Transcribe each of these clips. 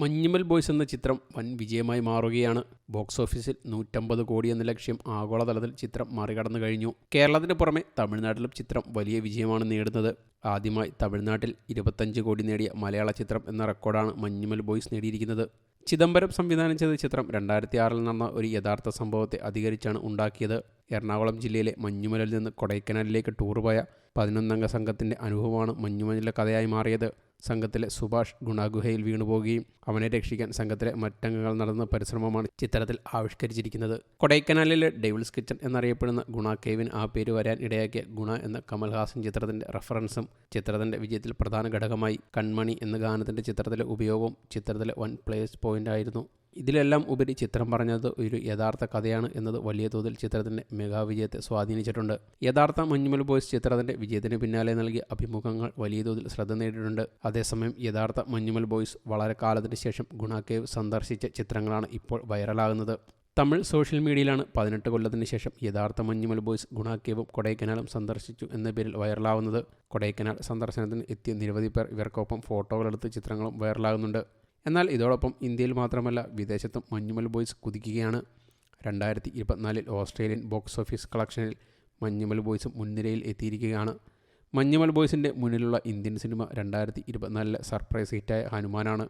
Manjummel boys എന്ന ചിത്രം വൻ വിജയമായി മാറുകയാണ്. ബോക്സ് ഓഫീസിൽ നൂറ്റമ്പത് കോടി എന്ന ലക്ഷ്യം ആഗോളതലത്തിൽ ചിത്രം മറികടന്നു കഴിഞ്ഞു. കേരളത്തിന് പുറമെ തമിഴ്നാട്ടിലും ചിത്രം വലിയ വിജയമാണ് നേടുന്നത്. ആദ്യമായി തമിഴ്നാട്ടിൽ ഇരുപത്തഞ്ച് കോടി നേടിയ മലയാള ചിത്രം എന്ന റെക്കോർഡാണ് മഞ്ഞുമൽ ബോയ്സ് നേടിയിരിക്കുന്നത്. ചിദംബരം സംവിധാനം ചെയ്ത ചിത്രം രണ്ടായിരത്തി ആറിൽ നടന്ന ഒരു യഥാർത്ഥ സംഭവത്തെ അധികരിച്ചാണ് ഉണ്ടാക്കിയത്. എറണാകുളം ജില്ലയിലെ മഞ്ഞുമലിൽ നിന്ന് കൊടൈക്കനാലിലേക്ക് ടൂർ പോയ പതിനൊന്നംഗ സംഘത്തിന്റെ അനുഭവമാണ് മഞ്ഞുമലിലെ കഥയായി മാറിയത്. സംഘത്തിലെ സുഭാഷ് ഗുണാഗുഹയിൽ വീണുപോകുകയും അവനെ രക്ഷിക്കാൻ സംഘത്തിലെ മറ്റംഗങ്ങൾ നടന്ന പരിശ്രമമാണ് ചിത്രത്തിൽ ആവിഷ്കരിച്ചിരിക്കുന്നത്. കൊടൈക്കനാലിലെ ഡെവിൾസ് കിച്ചൺ എന്നറിയപ്പെടുന്ന ഗുണ കേവിൻ ആ പേര് വരാൻ ഇടയാക്കിയ ഗുണ എന്ന കമൽഹാസൻ ചിത്രത്തിന്റെ റെഫറൻസും ചിത്രത്തിന്റെ വിജയത്തിൽ പ്രധാന ഘടകമായി കൺമണി എന്ന ഗാനത്തിന്റെ ചിത്രത്തിലെ ഉപയോഗവും ചിത്രത്തിലെ വൺ പ്ലേസ് പോയിന്റ് ആയിരുന്നു ഇതിലെല്ലാം ഉപരി ചിത്രം പറഞ്ഞത് ഒരു യഥാർത്ഥ കഥയാണ് എന്നത് വലിയ തോതിൽ ചിത്രത്തിന്റെ മെഗാവിജയത്തെ സ്വാധീനിച്ചിട്ടുണ്ട്. യഥാർത്ഥ മഞ്ഞുമൽ ബോയ്സ് ചിത്രത്തിന്റെ വിജയത്തിന് പിന്നാലെ നൽകിയ അഭിമുഖങ്ങൾ വലിയ തോതിൽ ശ്രദ്ധ നേടിയിട്ടുണ്ട്. അതേസമയം യഥാർത്ഥ മഞ്ഞുമൽ ബോയ്സ് വളരെ കാലത്തിന് ശേഷം ഗുണാക്കേവ് സന്ദർശിച്ച ചിത്രങ്ങളാണ് ഇപ്പോൾ വൈറലാകുന്നത്. തമിഴ് സോഷ്യൽ മീഡിയയിലാണ് പതിനെട്ട് കൊല്ലത്തിന് ശേഷം യഥാർത്ഥ മഞ്ഞുമൽ ബോയ്സ് ഗുണാക്കേവും കൊടൈക്കനാലും സന്ദർശിച്ചു എന്ന പേരിൽ വൈറലാവുന്നത്. കൊടൈക്കനാൽ സന്ദർശനത്തിന് എത്തിയ നിരവധി പേർ ഇവർക്കൊപ്പം ഫോട്ടോകളെടുത്ത് ചിത്രങ്ങളും വൈറലാകുന്നുണ്ട്. എന്നാൽ ഇതോടൊപ്പം ഇന്ത്യയിൽ മാത്രമല്ല വിദേശത്തും മഞ്ഞുമൽ ബോയ്സ് കുതിക്കുകയാണ്. രണ്ടായിരത്തി ഇരുപത്തിനാലിൽ ഓസ്ട്രേലിയൻ ബോക്സ് ഓഫീസ് കളക്ഷനിൽ മഞ്ഞുമൽ ബോയ്സ് മുൻനിരയിൽ എത്തിയിരിക്കുകയാണ്. മഞ്ഞുമൽ ബോയ്സിന്റെ മുന്നിലുള്ള ഇന്ത്യൻ സിനിമ രണ്ടായിരത്തി ഇരുപത്തിനാലിലെ സർപ്രൈസ് ഹിറ്റായ ഹനുമാനാണ്.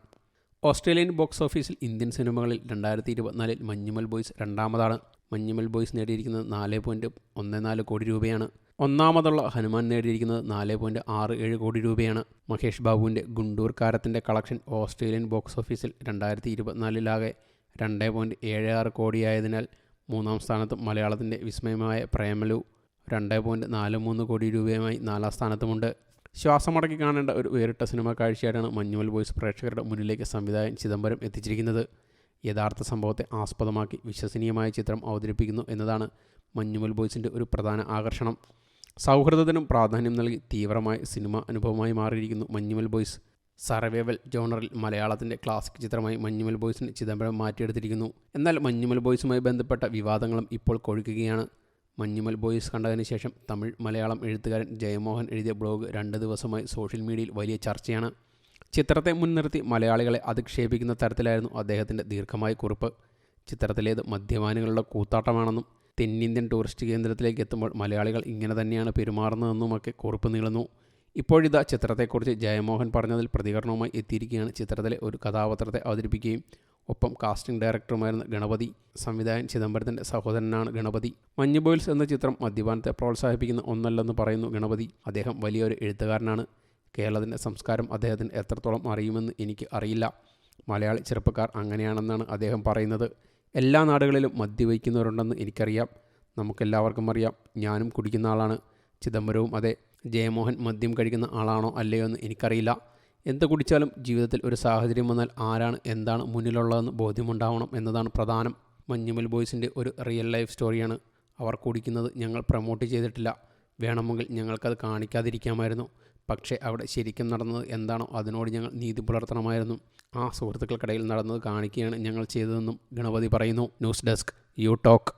ഓസ്ട്രേലിയൻ ബോക്സ് ഓഫീസിൽ ഇന്ത്യൻ സിനിമകളിൽ രണ്ടായിരത്തി ഇരുപത്തിനാലിൽ മഞ്ഞുമൽ ബോയ്സ് രണ്ടാമതാണ്. മഞ്ഞുമൽ ബോയ്സ് നേടിയിരിക്കുന്നത് നാല് പോയിന്റ് ഒന്ന് നാല് കോടി രൂപയാണ്. ഒന്നാമതുള്ള ഹനുമാൻ നേടിയിരിക്കുന്നത് നാല് പോയിന്റ് ആറ് ഏഴ് കോടി രൂപയാണ്. മഹേഷ് ബാബുവിന്റെ ഗുണ്ടൂർ കാരത്തിന്റെ കളക്ഷൻ ഓസ്ട്രേലിയൻ ബോക്സ് ഓഫീസിൽ രണ്ടായിരത്തി ഇരുപത്തിനാലിലാകെ രണ്ട് പോയിന്റ് ഏഴ് ആറ് കോടിയായതിനാൽ മൂന്നാം സ്ഥാനത്തും മലയാളത്തിന്റെ വിസ്മയമായ പ്രേമലു രണ്ട് പോയിന്റ് നാല് മൂന്ന് കോടി രൂപയുമായി നാലാം സ്ഥാനത്തുമുണ്ട്. ശ്വാസമടക്കി കാണേണ്ട ഒരു വേറിട്ട സിനിമ കാഴ്ചയായിട്ടാണ് മഞ്ഞുമൽ ബോയ്സ് പ്രേക്ഷകരുടെ മുന്നിലേക്ക് സംവിധായകൻ ചിദംബരം എത്തിച്ചിരിക്കുന്നത്. യഥാർത്ഥ സംഭവത്തെ ആസ്പദമാക്കി വിശ്വസനീയമായ ചിത്രം അവതരിപ്പിക്കുന്നു എന്നതാണ് മഞ്ഞുമൽ ബോയ്സിന്റെ ഒരു പ്രധാന ആകർഷണം. സൗഹൃദത്തിനും പ്രാധാന്യം നൽകി തീവ്രമായ സിനിമ അനുഭവമായി മാറിയിരിക്കുന്നു മഞ്ഞുമൽ ബോയ്സ്. സർവൈവൽ ജോണറിൽ മലയാളത്തിന്റെ ക്ലാസിക് ചിത്രമായി മഞ്ഞുമൽ ബോയ്സിന് ചിദംബരം മാറ്റിയെടുത്തിരിക്കുന്നു. എന്നാൽ മഞ്ഞുമൽ ബോയ്സുമായി ബന്ധപ്പെട്ട വിവാദങ്ങളും ഇപ്പോൾ കൊഴുക്കുകയാണ്. മഞ്ഞുമൽ ബോയ്സ് കണ്ടതിന് ശേഷം തമിഴ് മലയാളം എഴുത്തുകാരൻ ജയമോഹൻ എഴുതിയ ബ്ലോഗ് രണ്ട് ദിവസമായി സോഷ്യൽ മീഡിയയിൽ വലിയ ചർച്ചയാണ്. ചിത്രത്തെ മുൻനിർത്തി മലയാളികളെ അധിക്ഷേപിക്കുന്ന തരത്തിലായിരുന്നു അദ്ദേഹത്തിന്റെ ദീർഘമായ കുറിപ്പ്. ചിത്രത്തിലേത് മദ്യപാനികളുടെ കൂത്താട്ടമാണെന്നും തെന്നിന്ത്യൻ ടൂറിസ്റ്റ് കേന്ദ്രത്തിലേക്ക് എത്തുമ്പോൾ മലയാളികൾ ഇങ്ങനെ തന്നെയാണ് പെരുമാറുന്നതെന്നുമൊക്കെ കുറിപ്പ് നീളുന്നു. ഇപ്പോഴിതാ ചിത്രത്തെക്കുറിച്ച് ജയമോഹൻ പറഞ്ഞതിൽ പ്രതികരണവുമായി എത്തിയിരിക്കുകയാണ്. ചിത്രത്തിലെ ഒരു കഥാപാത്രത്തെ അവതരിപ്പിക്കുകയും ഒപ്പം കാസ്റ്റിംഗ് ഡയറക്ടറുമായിരുന്ന ഗണപതി സംവിധായകൻ ചിദംബരത്തിന്റെ സഹോദരനാണ് ഗണപതി. മഞ്ഞ് ബോയിൽസ് എന്ന ചിത്രം മദ്യപാനത്തെ പ്രോത്സാഹിപ്പിക്കുന്ന ഒന്നല്ലെന്ന് പറയുന്നു ഗണപതി. അദ്ദേഹം വലിയൊരു എഴുത്തുകാരനാണ്. കേരളത്തിന്റെ സംസ്കാരം അദ്ദേഹത്തിന് എത്രത്തോളം അറിയുമെന്ന് എനിക്ക് അറിയില്ല. മലയാളി ചെറുപ്പക്കാർ അങ്ങനെയാണെന്നാണ് അദ്ദേഹം പറയുന്നത്. എല്ലാ നാടുകളിലും മദ്യവയ്ക്കുന്നവരുണ്ടെന്ന് എനിക്കറിയാം. നമുക്കെല്ലാവർക്കും അറിയാം. ഞാനും കുടിക്കുന്ന ആളാണ്. ചിദംബരവും അതെ. ജയമോഹൻ മദ്യം കഴിക്കുന്ന ആളാണോ അല്ലയോ എന്ന് എനിക്കറിയില്ല. എന്ത് കുടിച്ചാലും ജീവിതത്തിൽ ഒരു സാഹചര്യം വന്നാൽ ആരാണ് എന്താണ് മുന്നിലുള്ളതെന്ന് ബോധ്യമുണ്ടാവണം എന്നതാണ് പ്രധാനം. മഞ്ഞുമൽ ബോയ്സിന്റെ ഒരു റിയൽ ലൈഫ് സ്റ്റോറിയാണ് അവർ കുടിക്കുന്നത്. ഞങ്ങൾ പ്രൊമോട്ട് ചെയ്തിട്ടില്ല. വേണമെങ്കിൽ ഞങ്ങൾക്കത് കാണിക്കാതിരിക്കാമായിരുന്നു. പക്ഷേ അവിടെ ശരിക്കും നടന്നത് എന്താണോ അതിനോട് ഞങ്ങൾ നീതി പുലർത്തണമായിരുന്നു. ആ സുഹൃത്തുക്കൾക്കിടയിൽ നടന്നത് കാണിക്കുകയാണ് ഞങ്ങൾ ചെയ്തതെന്നും ഗണപതി പറയുന്നു. News desk you talk.